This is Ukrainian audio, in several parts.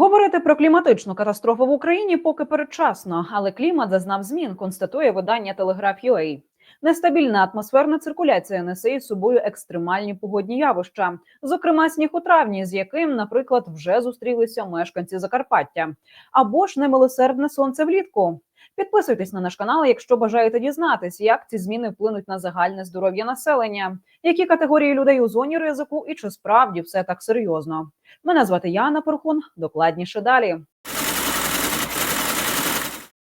Говорити про кліматичну катастрофу в Україні поки передчасно, але клімат зазнав змін, констатує видання Телеграф.UA. Нестабільна атмосферна циркуляція несе із собою екстремальні погодні явища, зокрема сніг у травні, з яким, наприклад, вже зустрілися мешканці Закарпаття, або ж немилосердне сонце влітку. Підписуйтесь на наш канал, якщо бажаєте дізнатись, як ці зміни вплинуть на загальне здоров'я населення, які категорії людей у зоні ризику, і чи справді все так серйозно. Мене звати Яна Порхун. Докладніше далі.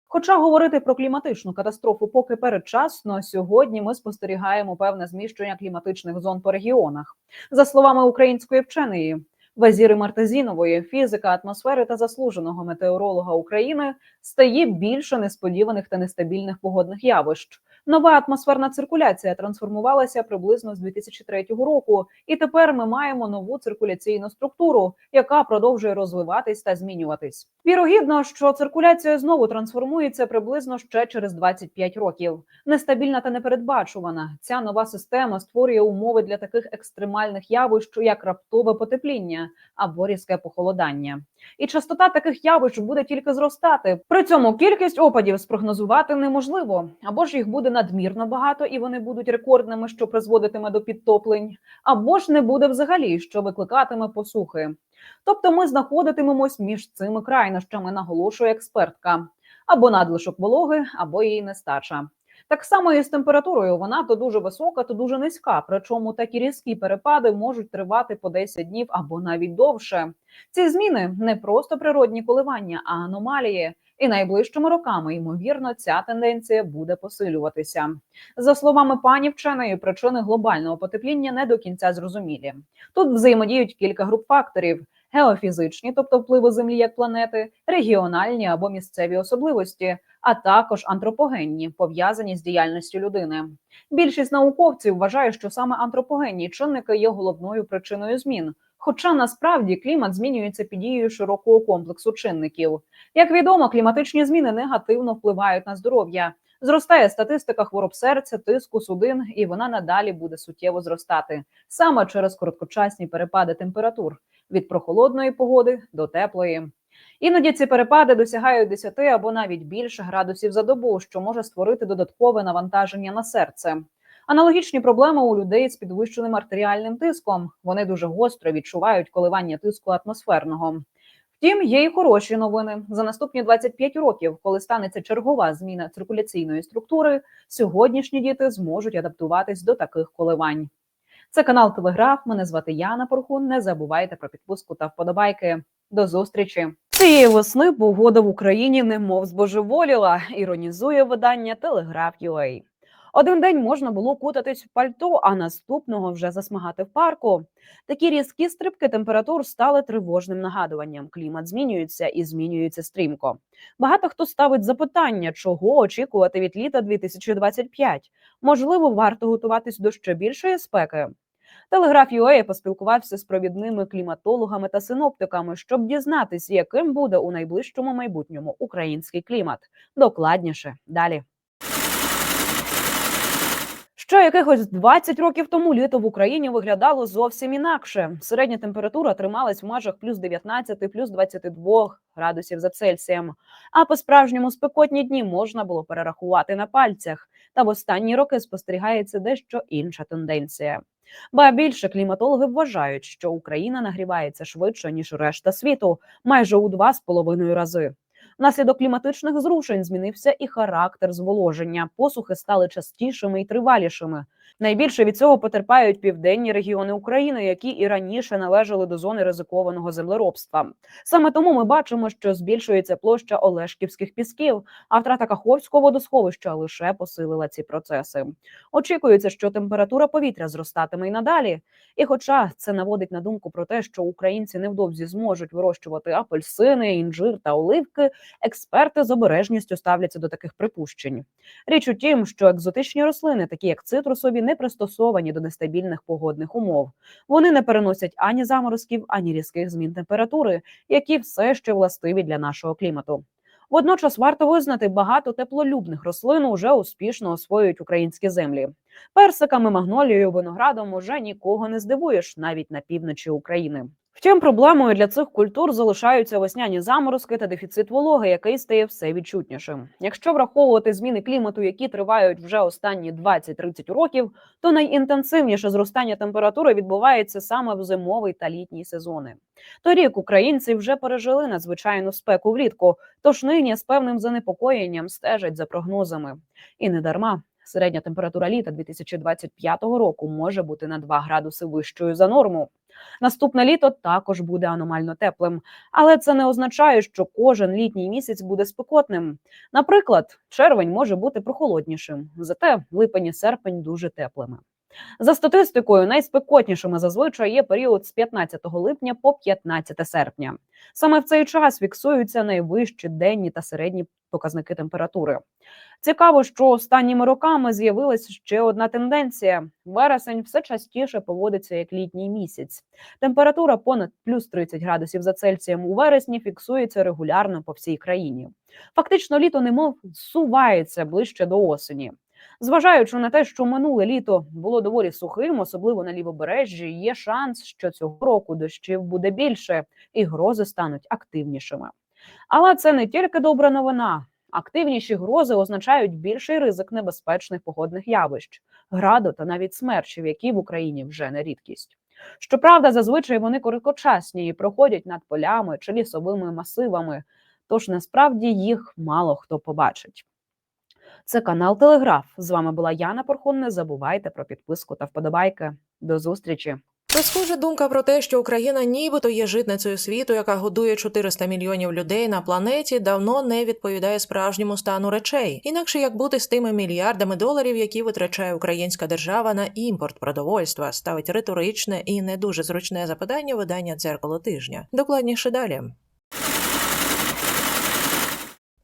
Хоча говорити про кліматичну катастрофу поки передчасно, сьогодні ми спостерігаємо певне зміщення кліматичних зон по регіонах. За словами української вченої Вазіри Мартезінової, фізика атмосфери та заслуженого метеоролога України, стає більше несподіваних та нестабільних погодних явищ. Нова атмосферна циркуляція трансформувалася приблизно з 2003 року, і тепер ми маємо нову циркуляційну структуру, яка продовжує розвиватись та змінюватись. Вірогідно, що циркуляція знову трансформується приблизно ще через 25 років. Нестабільна та непередбачувана. Ця нова система створює умови для таких екстремальних явищ, як раптове потепління або різке похолодання. І частота таких явищ буде тільки зростати. При цьому кількість опадів спрогнозувати неможливо, або ж їх буде надмірно багато, і вони будуть рекордними, що призводитиме до підтоплень, або ж не буде взагалі, що викликатиме посухи. Тобто, ми знаходитимемось між цими крайнощами, наголошує експертка, або надлишок вологи, або її нестача. Так само і з температурою вона то дуже висока, то дуже низька. Причому такі різкі перепади можуть тривати по 10 днів або навіть довше. Ці зміни не просто природні коливання, а аномалії. І найближчими роками ймовірно ця тенденція буде посилюватися. За словами пані вченої, причини глобального потепління не до кінця зрозумілі. Тут взаємодіють кілька груп факторів: геофізичні, тобто впливи землі як планети, регіональні або місцеві особливості, а також антропогенні, пов'язані з діяльністю людини. Більшість науковців вважає, що саме антропогенні чинники є головною причиною змін. Хоча насправді клімат змінюється під дією широкого комплексу чинників. Як відомо, кліматичні зміни негативно впливають на здоров'я. Зростає статистика хвороб серця, тиску, судин, і вона надалі буде суттєво зростати саме через короткочасні перепади температур від прохолодної погоди до теплої. Іноді ці перепади досягають 10 або навіть більше градусів за добу, що може створити додаткове навантаження на серце. Аналогічні проблеми у людей з підвищеним артеріальним тиском. Вони дуже гостро відчувають коливання тиску атмосферного. Втім, є і хороші новини. За наступні 25 років, коли станеться чергова зміна циркуляційної структури, сьогоднішні діти зможуть адаптуватись до таких коливань. Це канал Телеграф. Мене звати Яна Порхун. Не забувайте про підписку та вподобайки. До зустрічі цієї весни. Погода в Україні немов збожеволіла. Іронізує видання Телеграф.UA. Один день можна було кутатись в пальто, а наступного вже засмагати в парку. Такі різкі стрибки температур стали тривожним нагадуванням. Клімат змінюється і змінюється стрімко. Багато хто ставить запитання, чого очікувати від літа 2025. Можливо, варто готуватись до ще більшої спеки. Телеграф UA поспілкувався з провідними кліматологами та синоптиками, щоб дізнатися, яким буде у найближчому майбутньому український клімат. Докладніше далі. Ще якихось 20 років тому літо в Україні виглядало зовсім інакше. Середня температура трималась в межах плюс 19, плюс 22 градусів за Цельсієм. А по справжньому спекотні дні можна було перерахувати на пальцях. Та в останні роки спостерігається дещо інша тенденція. Ба більше кліматологи вважають, що Україна нагрівається швидше ніж решта світу, майже у два з половиною рази. Внаслідок кліматичних зрушень змінився і характер зволоження. Посухи стали частішими і тривалішими. Найбільше від цього потерпають південні регіони України, які і раніше належали до зони ризикованого землеробства. Саме тому ми бачимо, що збільшується площа Олешківських пісків, а втрата Каховського водосховища лише посилила ці процеси. Очікується, що температура повітря зростатиме й надалі. І, хоча це наводить на думку про те, що українці невдовзі зможуть вирощувати апельсини, інжир та оливки, експерти з обережністю ставляться до таких припущень. Річ у тім, що екзотичні рослини, такі як цитрусові, не пристосовані до нестабільних погодних умов. Вони не переносять ані заморозків, ані різких змін температури, які все ще властиві для нашого клімату. Водночас варто визнати, багато теплолюбних рослин уже успішно освоюють українські землі. Персиками, магнолією, виноградом уже нікого не здивуєш, навіть на півночі України. Втім, проблемою для цих культур залишаються весняні заморозки та дефіцит вологи, який стає все відчутнішим. Якщо враховувати зміни клімату, які тривають вже останні 20-30 років, то найінтенсивніше зростання температури відбувається саме в зимовий та літній сезони. Торік українці вже пережили надзвичайну спеку влітку, тож нині з певним занепокоєнням стежать за прогнозами. І не дарма. Середня температура літа 2025 року може бути на 2 градуси вищою за норму. Наступне літо також буде аномально теплим, але це не означає, що кожен літній місяць буде спекотним. Наприклад, червень може бути прохолоднішим, зате липень і серпень дуже теплими. За статистикою, найспекотнішими зазвичай є період з 15 липня по 15 серпня. Саме в цей час фіксуються найвищі денні та середні показники температури. Цікаво, що останніми роками з'явилася ще одна тенденція: вересень все частіше поводиться як літній місяць. Температура понад плюс 30 градусів за Цельсієм у вересні фіксується регулярно по всій країні. Фактично, літо немов зсувається ближче до осені. Зважаючи на те, що минуле літо було доволі сухим, особливо на лівобережжі, є шанс, що цього року дощів буде більше і грози стануть активнішими. Але це не тільки добра новина. Активніші грози означають більший ризик небезпечних погодних явищ, граду та навіть смерчів, які в Україні вже не рідкість. Щоправда, зазвичай вони короткочасні і проходять над полями чи лісовими масивами, тож насправді їх мало хто побачить. Це канал Телеграф. З вами була Яна Порхун. Не забувайте про підписку та вподобайки. До зустрічі. Та схожа думка про те, що Україна нібито є житницею світу, яка годує 400 мільйонів людей на планеті, давно не відповідає справжньому стану речей. Інакше як бути з тими мільярдами доларів, які витрачає українська держава на імпорт продовольства, ставить риторичне і не дуже зручне запитання видання дзеркало тижня. Докладніше далі.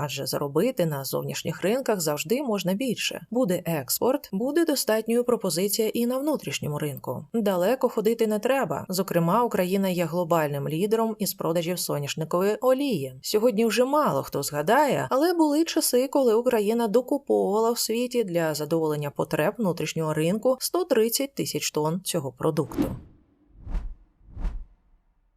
адже заробити на зовнішніх ринках завжди можна більше. Буде експорт, буде достатньою пропозиція і на внутрішньому ринку. Далеко ходити не треба. Зокрема, Україна є глобальним лідером із продажів соняшникової олії. Сьогодні вже мало хто згадає, але були часи, коли Україна докуповувала в світі для задоволення потреб внутрішнього ринку 130 тисяч тонн цього продукту.